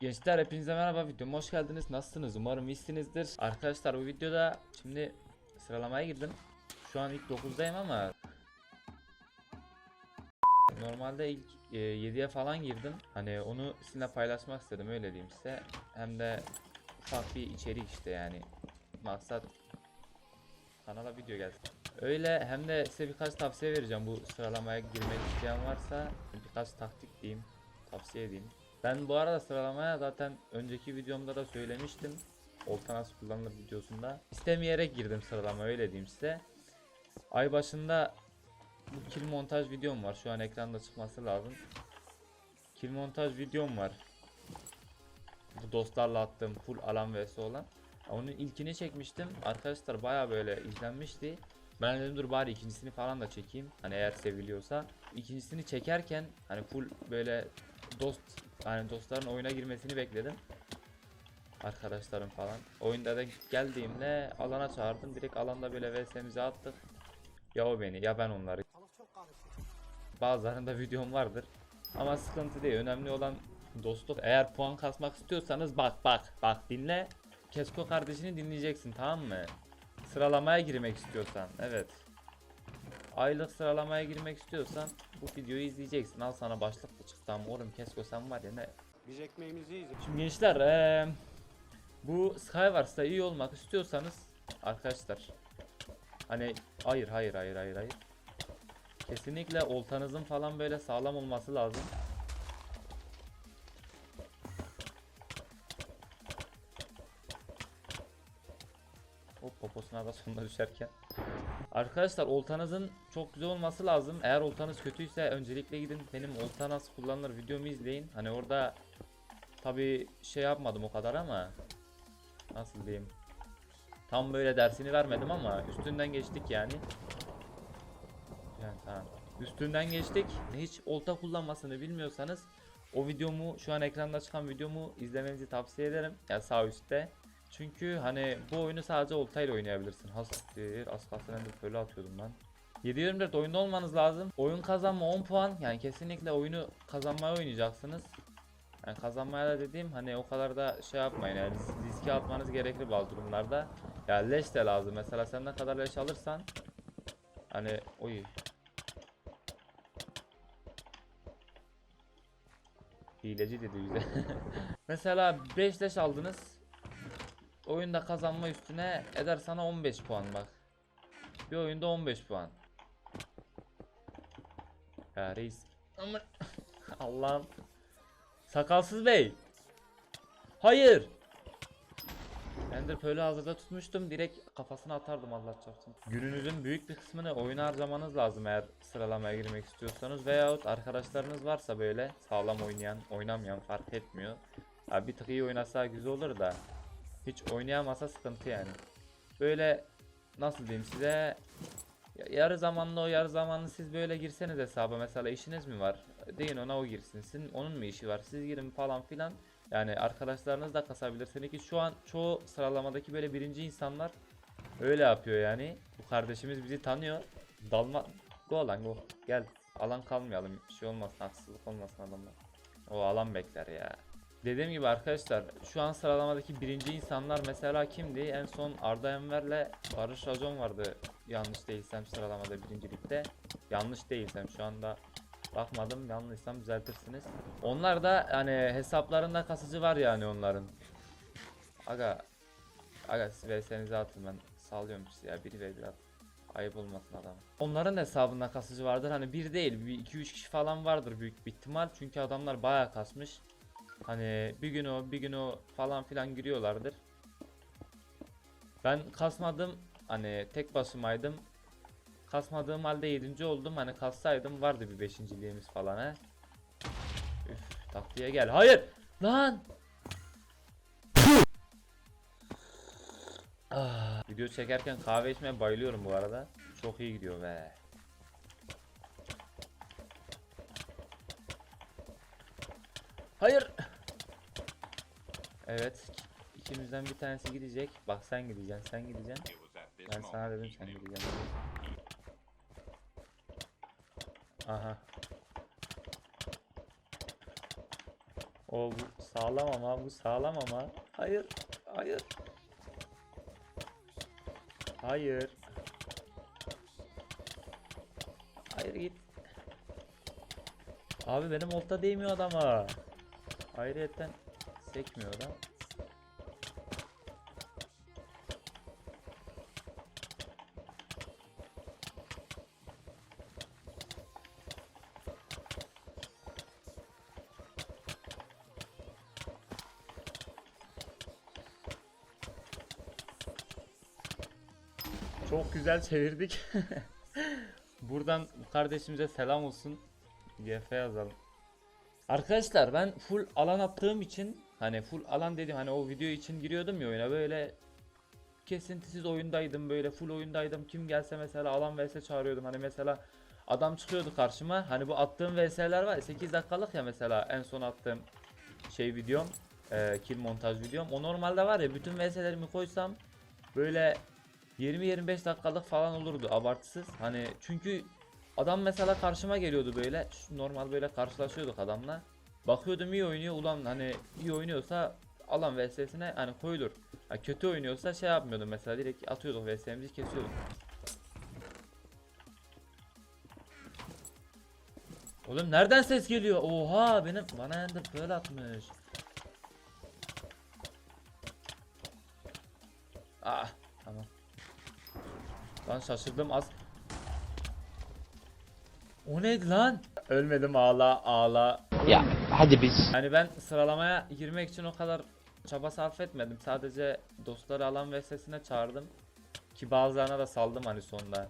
Gençler hepinize merhaba videoma hoş geldiniz. Nasılsınız? Umarım iyisinizdir. Arkadaşlar bu videoda şimdi sıralamaya girdim. Şu an ilk 9'dayım ama Normalde ilk e, 7'ye falan girdim. Hani onu sizinle paylaşmak istedim öyle diyeyim size. Hem de ufak bir içerik işte yani. Maksat kanala video gelsin. Öyle hem de size birkaç tavsiye vereceğim bu sıralamaya girmek isteyen varsa birkaç taktik diyeyim tavsiye edeyim. Ben bu arada sıralamaya zaten önceki videomda da söylemiştim. Olta nasıl kullanılır videosunda. İstemeyerek girdim sıralama öyle diyeyim size. Ay başında bu kill montaj videom var. Şu an ekranda çıkması lazım. Kill montaj videom var. Bu dostlarla attığım full alan vs olan. Onun ilkini çekmiştim. Arkadaşlar baya böyle izlenmişti. Ben dedim dur bari ikincisini falan da çekeyim. Hani eğer seviliyorsa. İkincisini çekerken hani full böyle dost yani dostların oyuna girmesini bekledim. Arkadaşlarım falan. Oyunda da geldiğimde alana çağırdım. Direkt alanda böyle vs'mize attık. Ya o beni ya ben onları. Bazılarında videom vardır. Ama sıkıntı değil. Önemli olan dostluk. Eğer puan kasmak istiyorsanız bak bak bak dinle. Kesko kardeşini dinleyeceksin tamam mı? Sıralamaya girmek istiyorsan evet. Aylık sıralamaya girmek istiyorsan bu videoyu izleyeceksin. Al sana başlık da çıktı ama oğlum Kesko sen var ya ne? Biz ekmeğimizi yiyeceğiz. Şimdi gençler eee, bu Skywars'ta iyi olmak istiyorsanız arkadaşlar hani hayır hayır hayır hayır hayır kesinlikle oltanızın falan böyle sağlam olması lazım. Da sonuna düşerken. Arkadaşlar oltanızın çok güzel olması lazım. Eğer oltanız kötüyse öncelikle gidin benim olta nasıl kullanılır videomu izleyin. Hani orada Tabi şey yapmadım o kadar ama nasıl diyeyim tam böyle dersini vermedim ama üstünden geçtik yani. Yani tamam. Üstünden geçtik. Hiç olta kullanmasını bilmiyorsanız o videomu şu an ekranda çıkan videomu izlemenizi tavsiye ederim. Ya sağ üstte. Çünkü hani bu oyunu sadece oltayla oynayabilirsin. Hastir, az kalsın hem böyle atıyordum ben. 7-24 oyunda olmanız lazım. Oyun kazanma 10 puan. Yani kesinlikle oyunu kazanmaya oynayacaksınız. Yani kazanmaya da dediğim hani o kadar da şey yapmayın yani ris- riske atmanız gerekli bazı durumlarda. Ya leş de lazım mesela sen ne kadar leş alırsan hani oy. Hileci dedi bize. mesela 5 leş aldınız. Oyunda kazanma üstüne eder sana 15 puan bak. Bir oyunda 15 puan. Ya reis. Aman Allah'ım. Sakalsız bey. Hayır. Ender Pearl'ü hazırda tutmuştum. Direkt kafasına atardım Allah çarpsın. Gününüzün büyük bir kısmını oyuna harcamanız lazım eğer sıralamaya girmek istiyorsanız. Veyahut arkadaşlarınız varsa böyle sağlam oynayan, oynamayan fark etmiyor. Ya bir tık iyi oynasa güzel olur da. Hiç oynayamasa sıkıntı yani. Böyle nasıl diyeyim size ya- Yarı zamanlı o yarı zamanlı siz böyle girseniz hesaba mesela işiniz mi var? Deyin ona o girsin. Sizin onun mu işi var? Siz girin falan filan. Yani arkadaşlarınız da kasabilirsiniz ki şu an çoğu sıralamadaki böyle birinci insanlar öyle yapıyor yani. Bu kardeşimiz bizi tanıyor. Dalma go lan go. Gel. Alan kalmayalım. Bir şey olmasın haksızlık olmasın adamlar. O alan bekler ya. Dediğim gibi arkadaşlar şu an sıralamadaki birinci insanlar mesela kimdi? En son Arda Enver'le Barış Racon vardı yanlış değilsem sıralamada birincilikte. Yanlış değilsem şu anda bakmadım yanlışsam düzeltirsiniz. Onlar da hani hesaplarında kasıcı var yani onların. Aga Aga siz VS'nizi atın ben sallıyorum size ya biri ve bir at. Ayıp olmasın adam. Onların da hesabında kasıcı vardır. Hani bir değil, bir iki üç kişi falan vardır büyük bir ihtimal. Çünkü adamlar bayağı kasmış. Hani bir gün o, bir gün o falan filan giriyorlardır. Ben kasmadım. Hani tek başımaydım. Kasmadığım halde 7. oldum. Hani kassaydım vardı bir beşinciliğimiz falan he. Üf taktiğe gel. Hayır! Lan! Ah, video çekerken kahve içmeye bayılıyorum bu arada. Çok iyi gidiyor be. Hayır! Evet. ikimizden bir tanesi gidecek. Bak sen gideceksin, sen gideceksin. Ben sana dedim sen gideceksin. Aha. O bu sağlam ama bu sağlam ama. Hayır. Hayır. Hayır. Hayır git. Abi benim olta değmiyor adama. Ayrıyetten sekmiyor adam. Çok güzel çevirdik. Buradan kardeşimize selam olsun. GF yazalım. Arkadaşlar ben full alan attığım için hani full alan dedim hani o video için giriyordum ya oyuna böyle kesintisiz oyundaydım böyle full oyundaydım. Kim gelse mesela alan vs çağırıyordum. Hani mesela adam çıkıyordu karşıma. Hani bu attığım vs'ler var ya 8 dakikalık ya mesela en son attığım şey videom e, kill montaj videom. O normalde var ya bütün vs'lerimi koysam böyle 20-25 dakikalık falan olurdu abartısız. Hani çünkü Adam mesela karşıma geliyordu böyle. Normal böyle karşılaşıyorduk adamla. Bakıyordum iyi oynuyor. Ulan hani iyi oynuyorsa alan VS'sine hani koyulur. Ha, kötü oynuyorsa şey yapmıyordum mesela direkt atıyorduk VS'mizi kesiyorduk. Oğlum nereden ses geliyor? Oha benim bana ender böyle atmış. Ah tamam. Ben şaşırdım az. O neydi lan? Ölmedim ağla ağla. Ya hadi biz. Yani ben sıralamaya girmek için o kadar çaba sarf etmedim. Sadece dostları alan ve sesine çağırdım. Ki bazılarına da saldım hani sonda.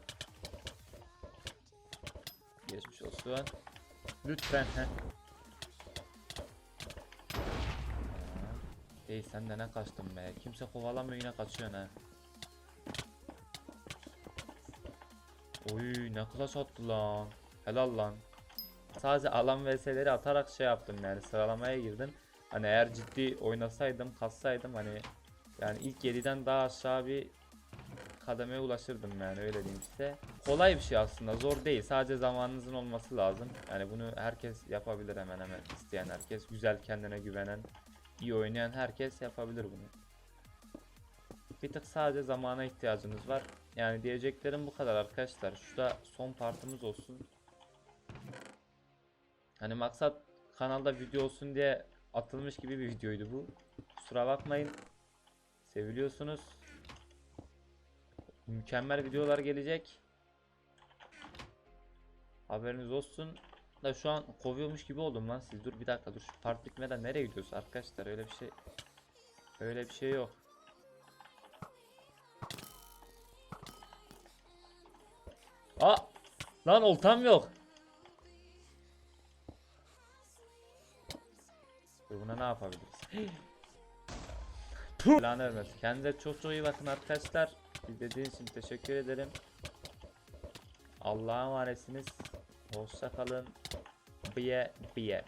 Geçmiş olsun. Lütfen he. Değil sen de ne kaçtın be. Kimse kovalamıyor yine kaçıyorsun ha. Oy ne kulaç attı lan. Helal lan. Sadece alan vs'leri atarak şey yaptım yani sıralamaya girdim. Hani eğer ciddi oynasaydım, kassaydım hani yani ilk 7'den daha aşağı bir kademeye ulaşırdım yani öyle diyeyim size. Kolay bir şey aslında zor değil sadece zamanınızın olması lazım. Yani bunu herkes yapabilir hemen hemen isteyen herkes. Güzel kendine güvenen, iyi oynayan herkes yapabilir bunu. Bir tık sadece zamana ihtiyacınız var. Yani diyeceklerim bu kadar arkadaşlar. Şurada son partımız olsun. Hani maksat kanalda video olsun diye atılmış gibi bir videoydu bu. Kusura bakmayın. Seviliyorsunuz. Mükemmel videolar gelecek. Haberiniz olsun. Da şu an kovuyormuş gibi oldum lan siz. Dur bir dakika dur. Şu bitmeden nereye gidiyorsun arkadaşlar? Öyle bir şey öyle bir şey yok. Aa! Lan oltam yok. Dur buna ne yapabiliriz? Puh! Lan vermez. Kendinize çok çok iyi bakın arkadaşlar. İzlediğiniz için teşekkür ederim. Allah'a emanetsiniz. Hoşça kalın. Biye biye.